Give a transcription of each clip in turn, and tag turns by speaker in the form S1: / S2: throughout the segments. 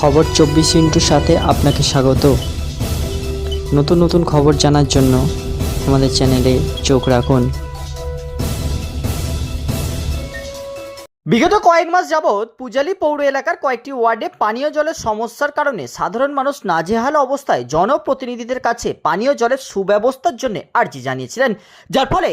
S1: খবর চব্বিশ ইন্টুর সাথে আপনাকে স্বাগত। নতুন নতুন খবর জানার জন্য আমাদের চ্যানেলে চোখ রাখুন।
S2: বিগত কয়েক মাস যাবৎ পূজালি পৌর এলাকার কয়েকটি ওয়ার্ডে পানীয় জলের সমস্যার কারণে সাধারণ মানুষ নাজেহাল অবস্থায় জনপ্রতিনিধিদের কাছে পানীয় জলের সুব্যবস্থার জন্য আর্জি জানিয়েছিলেন। যার ফলে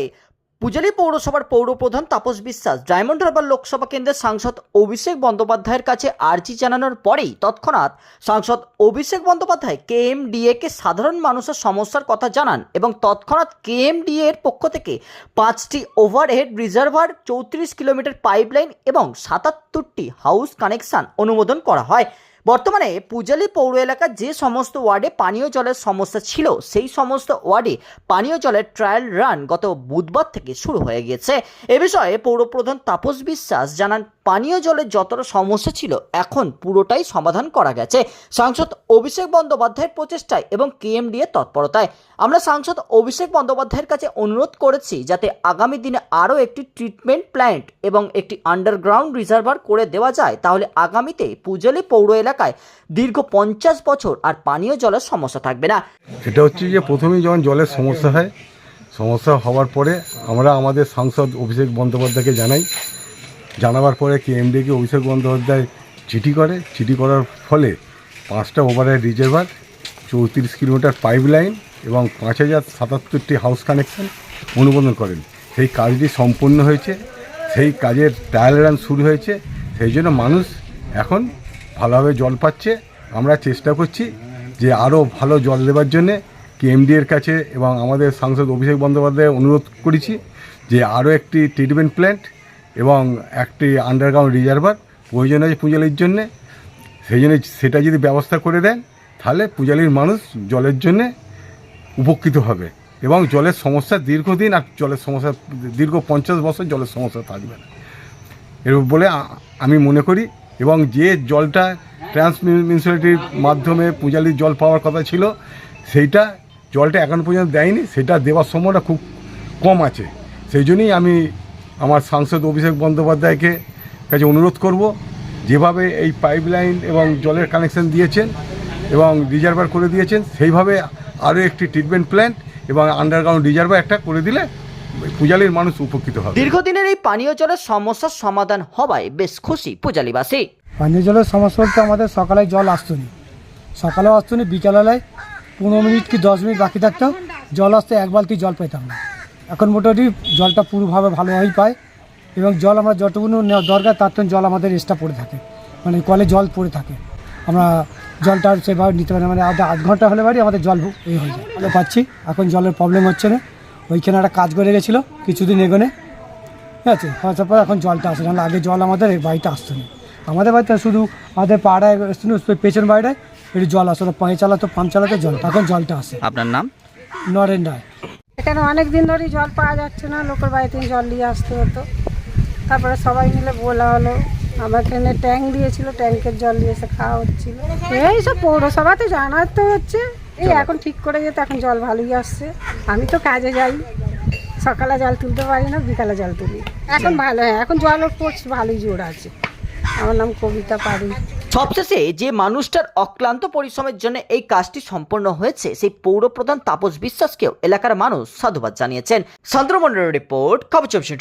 S2: পূজালি পৌরসভার পৌরপ্রধান তাপস বিশ্বাস ডায়মন্ড হারবার লোকসভা কেন্দ্রের সাংসদ অভিষেক বন্দ্যোপাধ্যায়ের কাছে আর্জি জানানোর পরেই তৎক্ষণাৎ সাংসদ অভিষেক বন্দ্যোপাধ্যায় কেএমডিএ কে সাধারণ মানুষের সমস্যার কথা জানান এবং তৎক্ষণাৎ কেএমডিএ এর পক্ষ থেকে পাঁচটি ওভারহেড রিজার্ভার, চৌত্রিশ কিলোমিটার পাইপলাইন এবং সাতাত্তরটি হাউস কানেকশন অনুমোদন করা হয়। বর্তমানে পূজালি পৌর এলাকার যে সমস্ত ওয়ার্ডে পানীয় জলের সমস্যা ছিল, সেই সমস্ত ওয়ার্ডে পানীয় জলের ট্রায়াল রান গত বুধবার থেকে শুরু হয়ে গিয়েছে। এ বিষয়ে পৌরপ্রধান তাপস বিশ্বাস জানান পানীয় জলের যতটা সমস্যা ছিল, এখন পুরোটাই সমাধান করা গেছে। সাংসদ অভিষেক বন্দ্যোপাধ্যায়ের প্রচেষ্টায় এবং কেএমডি এর তৎপরতায়। আমরা সাংসদ অভিষেক বন্দ্যোপাধ্যায়ের কাছে অনুরোধ করেছি যাতে আগামী দিনে আরও একটি ট্রিটমেন্ট প্ল্যান্ট এবং একটি আন্ডারগ্রাউন্ড রিজার্ভার করে দেওয়া যায়, তাহলে আগামীতে পূজালি পৌর এলাকায় দীর্ঘ পঞ্চাশ বছর আর পানীয় জলের সমস্যা থাকবে না।
S3: এটা হচ্ছে যে প্রথমেই যখন জলের সমস্যা হয়, সমস্যা হওয়ার পরে আমরা আমাদের সাংসদ অভিষেক বন্দ্যোপাধ্যায়কে জানাই জানাবার পরে কি এমডিকে অভিষেক বন্দ্যোপাধ্যায় চিঠি করে? চিঠি করার ফলে পাঁচটা ওভারের রিজার্ভার চৌত্রিশ কিলোমিটার পাইপ লাইন এবং পাঁচ হাজার সাতাত্তরটি হাউস কানেকশন অনুমোদন করেন। সেই কাজটি সম্পূর্ণ হয়েছে। সেই কাজের ট্রায়াল রান শুরু হয়েছে। সেই জন্য মানুষ এখন ভালোভাবে জল পাচ্ছে। আমরা চেষ্টা করছি যে আরও ভালো জল দেওয়ার জন্যে কেএমডি এর কাছে এবং আমাদের সাংসদ অভিষেক বন্দ্যোপাধ্যায় অনুরোধ করেছি যে আরও একটি ট্রিটমেন্ট প্ল্যান্ট এবং একটি আন্ডারগ্রাউন্ড রিজার্ভার প্রয়োজন আছে পূজালির জন্যে, সেই জন্য সেটা যদি ব্যবস্থা করে দেন, তাহলে পূজালির মানুষ জলের জন্যে উপকৃত হবে এবং জলের সমস্যা দীর্ঘদিন আর জলের সমস্যা, দীর্ঘ পঞ্চাশ বছর জলের সমস্যা থাকবে না। এরূপ বলে আমি মনে করি এবং যে জলটা ট্রান্স মিউনিসিপ্যালিটির মাধ্যমে পূজালির জল পাওয়ার কথা ছিল, সেইটা জলটা এখন পর্যন্ত দেয়নি, সেটা দেওয়ার সময়টা খুব কম আছে। সেই জন্যই আমি আমার সাংসদ অভিষেক বন্দ্যোপাধ্যায়কে কাছে অনুরোধ করব যেভাবে এই পাইপলাইন এবং জলের কানেকশন দিয়েছেন এবং রিজার্ভার করে দিয়েছেন সেইভাবে আরও একটি ট্রিটমেন্ট প্ল্যান্ট এবং আন্ডারগ্রাউন্ড রিজার্ভার একটা করে দিলে পূজালির মানুষ উপকৃত হবে।
S2: দীর্ঘদিনের এই পানীয় জলের সমস্যার সমাধান হওয়ায় বেশ খুশি পূজালিবাসী।
S4: পানীয় জলের সমস্যা বলতে আমাদের সকালে জল আসতো না। সকালেও আসতো না বিকালবেলায় পনেরো মিনিট কি দশ মিনিট বাকি থাকতো জল আসতে এক বালতি জল পেতাম না। এখন মোটামুটি জলটা পুরোভাবে ভালোভাবেই পায় এবং জল আমরা যতগুলো নেওয়া দরকার তার জল আমাদের এক্সট্রা পড়ে থাকে। মানে কলে জল পড়ে থাকে। আমরা জলটা সেভাবে নিতে পারি না। মানে আধ আধ ঘণ্টা হলে বাড়ি আমাদের জল এ হয়ে যায়। ভালো পাচ্ছি। এখন জলের প্রবলেম হচ্ছে না। ওইখানে একটা কাজ করে গেছিল কিছুদিন এগোনে। ঠিক আছে? আসার পর এখন জলটা আসে নাহলে আগে জল আমাদের এই বাড়িতে আসতো না। আমাদের বাড়িতে শুধু আমাদের পাড়ায় পেছন বাড়িটায় একটু জল আসতো না পায়ে চালাতো পাম্প চালাতো জল। এখন জলটা আসে।
S5: আপনার নাম?
S4: নরেন রায়।
S6: এখানে অনেক দিন ধরেই জল পাওয়া যাচ্ছে না লোকের বাড়িতে জল নিয়ে আসতে হতো। তারপরে সবাই মিলে বলা হলো আমার এখানে ট্যাঙ্ক দিয়েছিল ট্যাঙ্কের জল দিয়ে এসে খাওয়া হচ্ছিল। এই সব পৌরসভাতে জানাতে হচ্ছে। এই এখন ঠিক করে যেতে এখন জল ভালোই আসছে। আমি তো কাজে যাই। সকালে জল তুলতে পারি না বিকালে জল তুলি। এখন ভালো হ্যাঁ এখন জলের ফোর্স ভালোই জোর আছে। আমার নাম কবিতা পাড়ি
S2: সবশেষে যে মানুষটার অক্লান্ত পরিশ্রমের জন্য এই কাজটি সম্পন্ন হয়েছে, সেই পৌরপ্রধান তাপস বিশ্বাসকেও এলাকার মানুষ সাধুবাদ জানিয়েছেন। চন্দ্রমন্ডলের রিপোর্ট, খবর চব্বিশ